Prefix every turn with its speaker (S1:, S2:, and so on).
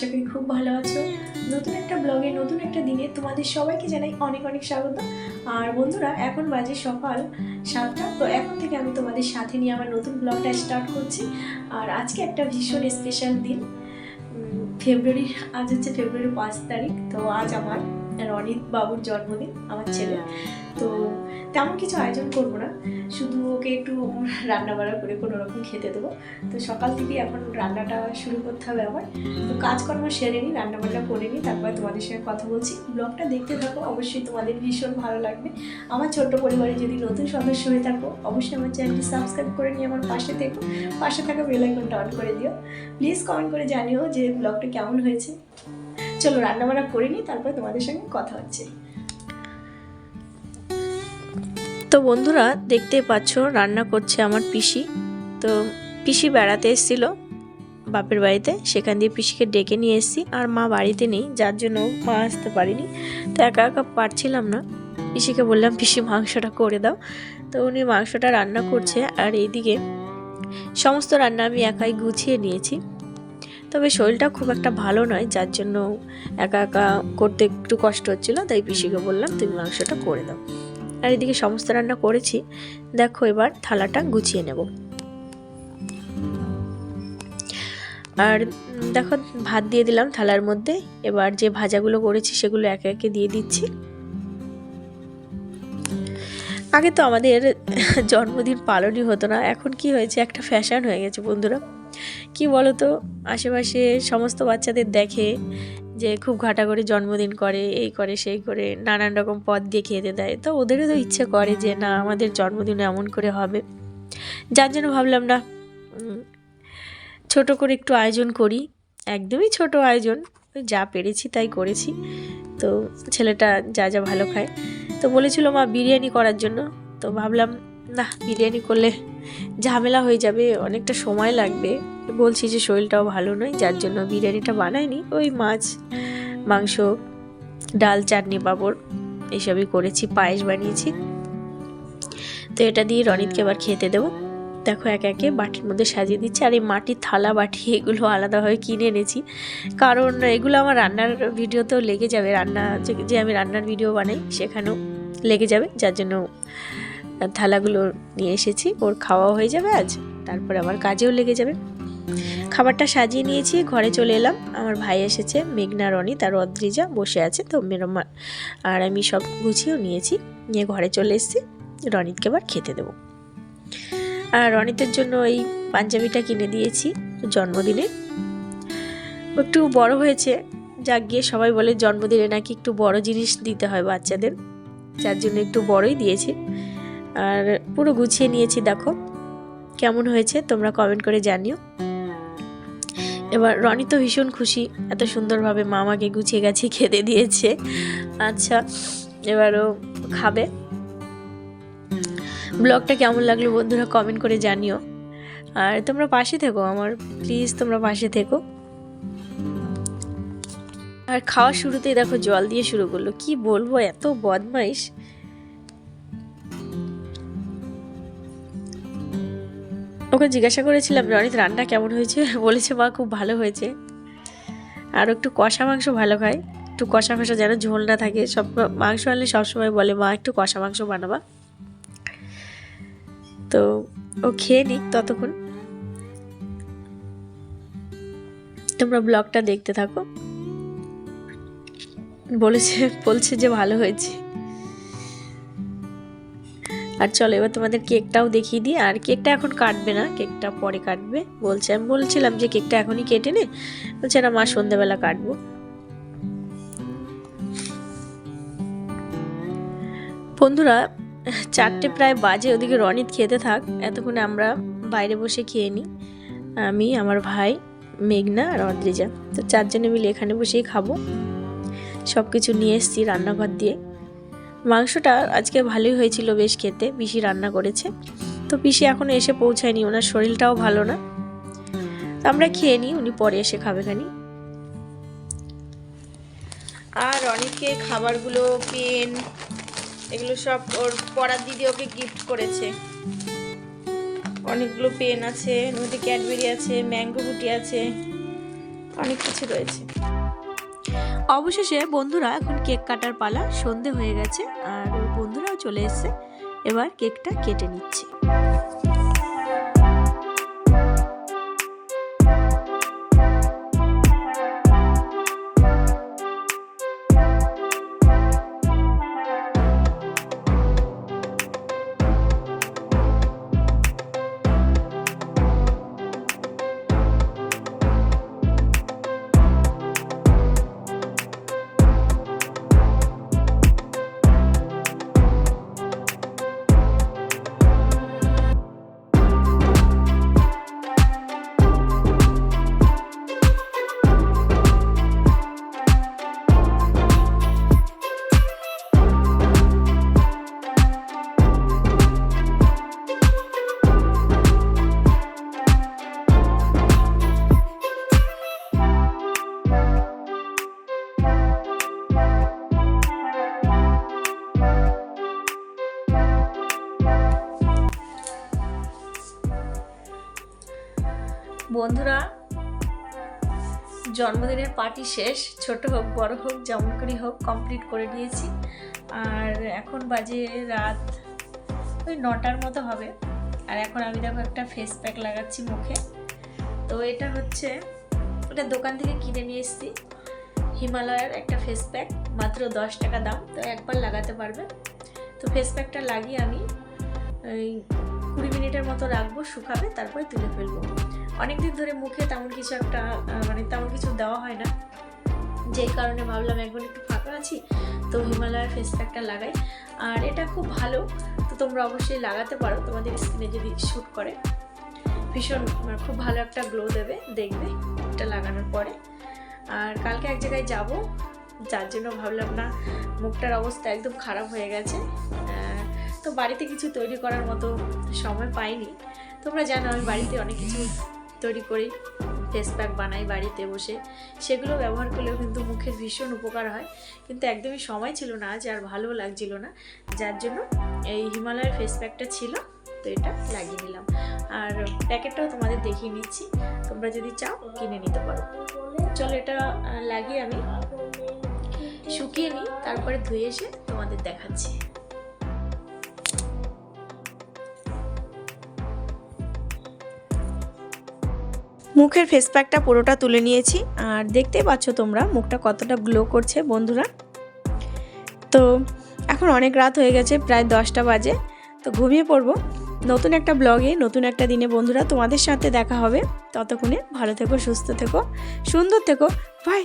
S1: আশা করি খুব ভালো আছো। নতুন একটা ব্লগে নতুন একটা দিনে তোমাদের সবাইকে জানাই অনেক অনেক স্বাগত। আর বন্ধুরা, এখন বাজে সকাল সাতটা। তো এখন থেকে আমি তোমাদের সাথে নিয়ে আমার নতুন ব্লগটা স্টার্ট করছি। আর আজকে একটা ভীষণ স্পেশাল দিন। ফেব্রুয়ারির ফেব্রুয়ারি আজ হচ্ছে ফেব্রুয়ারি পাঁচ তারিখ, তো আজ আমার রনিত বাবুর জন্মদিন আমার ছেলে। তো তেমন কিছু আয়োজন করব না শুধু ওকে একটু রান্না বান্না করে কোনো রকম খেতে দেবো। তো সকাল থেকে এখন রান্নাটা শুরু করতে হবে আমার। তো কাজকর্ম সেরে নিই রান্নাবান্না করে নিই তারপরে তোমাদের সঙ্গে কথা বলছি। ব্লগটা দেখতে থাকো অবশ্যই তোমাদের ভীষণ ভালো লাগবে। আমার ছোট্ট পরিবারে যদি নতুন সদস্য হয়ে থাকো অবশ্যই আমার চ্যানেলটি সাবস্ক্রাইব করে নিয়ে আমার পাশে থেকো। পাশে থাকা বেল আইকনটা অন করে দিও। প্লিজ কমেন্ট করে জানিও যে ব্লগটা কেমন হয়েছে। চলো রান্নাবান্না করে নিই, তারপরে তোমাদের সঙ্গে কথা হচ্ছে।
S2: তো বন্ধুরা, দেখতেই পাচ্ছ, রান্না করছে আমার পিসি। তো পিসি বেড়াতে এসেছিল বাপের বাড়িতে, সেখান দিয়ে পিসিকে ডেকে নিয়ে এসেছি। আর মা বাড়িতে নেই, যার জন্য মা আসতে পারিনি। তো একা একা পারছিলাম না। পিসিকে বললাম, পিসি, মাংসটা করে দাও। তো উনি মাংসটা রান্না করছে, আর এইদিকে সমস্ত রান্না আমি একাই গুছিয়ে নিয়েছি। তবে শরীরটা খুব একটা ভালো নয়, যার জন্য একা একা করতে একটু কষ্ট হচ্ছিল, তাই পিসিকে বললাম, তুমি মাংসটা করে দাও। আর এদিকে সমস্ত রান্না করেছি। দেখো এবার থালাটা গুছিয়ে নেব। আর দেখো ভাত দিয়ে দিলাম থালার মধ্যে। এবার যে ভাজাগুলো করেছি সেগুলো একে একে দিয়ে দিচ্ছি। আগে তো আমাদের জন্মদিন পালনই হতো না, এখন কি হয়েছে? একটা ফ্যাশন হয়ে গেছে বন্ধুরা। কি বলো তো আশেপাশে সমস্ত বাচ্চাদের দেখে যে খুব ঘাটা করে জন্মদিন করে, এই করে, সেই করে, নানান রকম পদ দিয়ে খেতে দেয়। তো ওদেরও তো ইচ্ছে করে যে, না, আমাদের জন্মদিন এমন করে হবে। যার জন্য ভাবলাম, না ছোট করে একটু আয়োজন করি। একদমই ছোট আয়োজন যা পেরেছি তাই করেছি। তো ছেলেটা যা যা ভালো খায়। তো বলেছিল, মা, বিরিয়ানি করার জন্য। তো ভাবলাম, না, বিরিয়ানি করলে ঝামেলা হয়ে যাবে, অনেকটা সময় লাগবে। বলছি যে শরীরটাও ভালো নয়, যার জন্য বিরিয়ানিটা বানাইনি। ওই মাছ, মাংস, ডাল, চাটনি, পাঁপড় এইসবই করেছি, পায়েস বানিয়েছি। তো এটা দিয়ে রনিতকে এবার খেতে দেবো। দেখো একে একে বাটির মধ্যে সাজিয়ে দিচ্ছি, আর এই মাটির থালা বাটি এগুলো আলাদাভাবে কিনে এনেছি। কারণ এগুলো আমার রান্নার ভিডিওতেও লেগে যাবে, রান্না যে আমি রান্নার ভিডিও বানাই সেখানেও লেগে যাবে, যার জন্য থালাগুলো নিয়ে এসেছি, ওর খাওয়াও হয়ে যাবে আজ, তারপরে আমার কাজেও লেগে যাবে। খাবারটা সাজিয়ে নিয়েছি, ঘরে চলে এলাম। আমার ভাই এসেছে, মেঘনা, রনি, তার অদ্রিজা বসে আছে, তো মেরমা আর আমি সব গুছিয়েও নিয়েছি, নিয়ে ঘরে চলে এসেছি, রনিতকে এবার খেতে দেবো। আর রনিতের জন্য এই পাঞ্জাবিটা কিনে দিয়েছি, জন্মদিনে। একটু বড় হয়েছে, যাক গিয়ে সবাই বলে জন্মদিনে নাকি একটু বড় জিনিস দিতে হয় বাচ্চাদের, যার জন্য একটু বড়ই দিয়েছি। আর পুরো গুছিয়ে নিয়েছি, দেখো। কেমন হয়েছে তোমরা কমেন্ট করে জানিও। এবার রনি তো ভীষণ খুশি, এত সুন্দরভাবে মামাকে গুছিয়ে গেছে খেতে দিয়েছে। আচ্ছা এবারও খাবে। ব্লগটা কেমন লাগল বন্ধুরা কমেন্ট করে জানিও। আর তোমরা পাশে থেকো আমার, প্লিজ তোমরা পাশে থেকো। আর খাওয়া শুরুতেই দেখো জল দিয়ে শুরু করল, কি বলব, এত বদমাইশ। ওকে জিজ্ঞাসা করেছিলাম রনিত রান্না কেমন হয়েছে? বলেছে মা খুব ভালো হয়েছে। আর একটু কষা মাংস ভালো খায়। একটু কষা কষা যেন ঝোল না থাকে। সব মাংস আনলে সবসময় বলে মা একটু কষা মাংস বানাবা। তো ও খেয়ে নিক ততক্ষণ। তোমরা ব্লগটা দেখতে থাকো। বলেছে বলছে যে ভালো হয়েছে। আর চলো, এবার তোমাদের কেকটাও দেখিয়ে দিই। আর কেকটা এখন কাটবে না, কেকটা পরে কাটবে। বলছে, আমি বলছিলাম যে কেকটা এখনই কেটে নে। বলছে, না মা, সন্ধ্যেবেলা কাটবো। বন্ধুরা, চারটে প্রায় বাজে, ওদিকে রনিত খেতে থাক। এতক্ষণে আমরা বাইরে বসে খেয়ে নিই। আমি, আমার ভাই, মেঘনা আর অদ্রিজা। তো চারজনে মিলে এখানে বসেই খাব। সব কিছু নিয়ে এসেছি রান্নাঘর দিয়ে। মাংসটা আজকে ভালোই হয়েছিল বেশ খেতে, পিসি রান্না করেছে। তো পিসি এখনও এসে পৌঁছায়নি, ওনার শরীরটাও ভালো না। আমরা খেয়ে নিই, উনি পরে এসে খাবে খানি। আর অনেকে খাবারগুলো, পেন, এগুলো সব ওর পড়ার দিদি ওকে গিফট করেছে। অনেকগুলো পেন আছে নদী ক্যাডবেরি আছে ম্যাঙ্গো গুটি আছে, অনেক কিছু রয়েছে। অবশেষে বন্ধুরা এখন কেক কাটার পালা, সন্ধে হয়ে গেছে আর বন্ধুরাও চলে এসছে। এবার কেকটা কেটে নিচ্ছে। জন্মদিনের পার্টি শেষ, ছোট হোক, বড় হোক, যেমন করে হোক কমপ্লিট করে দিয়েছি আর এখন বাজে রাত ওই নটার মতো হবে। আর এখন আমি দেখো একটা ফেস প্যাক লাগাচ্ছি মুখে। তো এটা হচ্ছে, এটা দোকান থেকে কিনে নিয়ে এসেছি। হিমালয়ের একটা ফেস প্যাক মাত্র দশ টাকা দাম, তো একবার লাগাতে পারবে। তো ফেস প্যাকটা লাগিয়ে আমি ওই কুড়ি মিনিটের মতো রাখব, শুকাবে, তারপরে তুলে ফেলব। অনেকদিন ধরে মুখে তেমন কিছু একটা মানে তেমন কিছু দেওয়া হয় না। যেই কারণে ভাবলাম একবার একটু ফাঁকা আছি, তো হিমালয়ের ফেস প্যাকটা লাগাই। আর এটা খুব ভালো, তো তোমরা অবশ্যই লাগাতে পারো, তোমাদের স্কিনে যদি শ্যুট করে। ভীষণ মানে খুব ভালো একটা গ্লো দেবে, দেখবে এটা লাগানোর পরে। আর কালকে এক জায়গায় যাব, যার জন্য ভাবলাম, না, মুখটার অবস্থা একদম খারাপ হয়ে গেছে। তো বাড়িতে কিছু তৈরি করার মতো সময় পাইনি। তোমরা জানো, আমি বাড়িতে অনেক কিছু তৈরি করি ফেস প্যাক বানাই বাড়িতে বসে। সেগুলো ব্যবহার করলেও কিন্তু মুখের ভীষণ উপকার হয়। কিন্তু একদমই সময় ছিল না, আজ আর ভালোও লাগছিল না। যার জন্য এই হিমালয়ের ফেস প্যাকটা ছিল, তো এটা লাগিয়ে নিলাম। আর প্যাকেটটাও তোমাদের দেখিয়ে নিচ্ছি। তোমরা যদি চাও, কিনে নিতে পারো। চলো এটা লাগিয়ে আমি শুকিয়ে নিই, তারপরে ধুয়ে এসে তোমাদের দেখাচ্ছি। মুখের ফেস প্যাকটা পুরোটা তুলে নিয়েছি। আর দেখতেই পাচ্ছ তোমরা মুখটা কতটা গ্লো করছে বন্ধুরা। তো এখন অনেক রাত হয়ে গেছে, প্রায় দশটা বাজে। তো ঘুমিয়ে পড়ব। নতুন একটা ব্লগে নতুন একটা দিনে বন্ধুরা তোমাদের সাথে দেখা হবে। ততক্ষণে ভালো থেকো, সুস্থ থেকো, সুন্দর থেকো। বাই